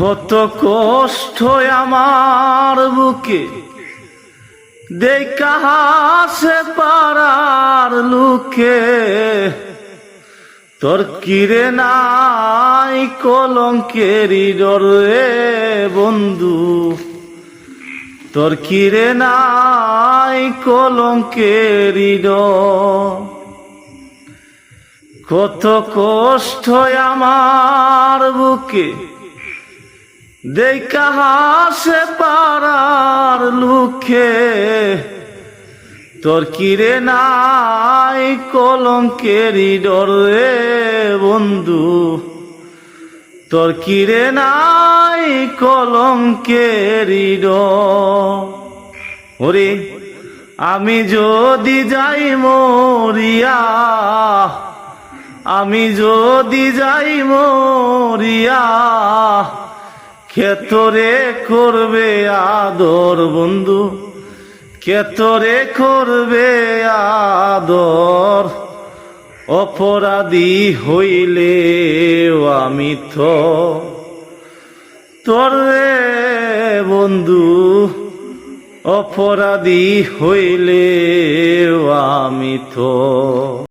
কত কষ্ট আমার বুকে। দেখা পারার লুকে। তোর কিরে নাই কলঙ্কেরি ডরে বন্ধু। তোর কিরে নাই কলঙ্কেরি ডর। কত কষ্ট আমার বুকে। দেখা হাসে পারার লুকে। তোর কিরে নাই কলঙ্কেরি ডরে বন্ধু। তোর কিরে নাই কলঙ্কেরি ডর। আমি যদি যাই মরিয়া, আমি যদি যাই মরিয়া ক্ষেতরে করবে আদর বন্ধু? ক্ষেতরে করবে আদর? অপরাধী হইলে আমি তো তোরে বন্ধু। অপরাধী হইলে আমি তো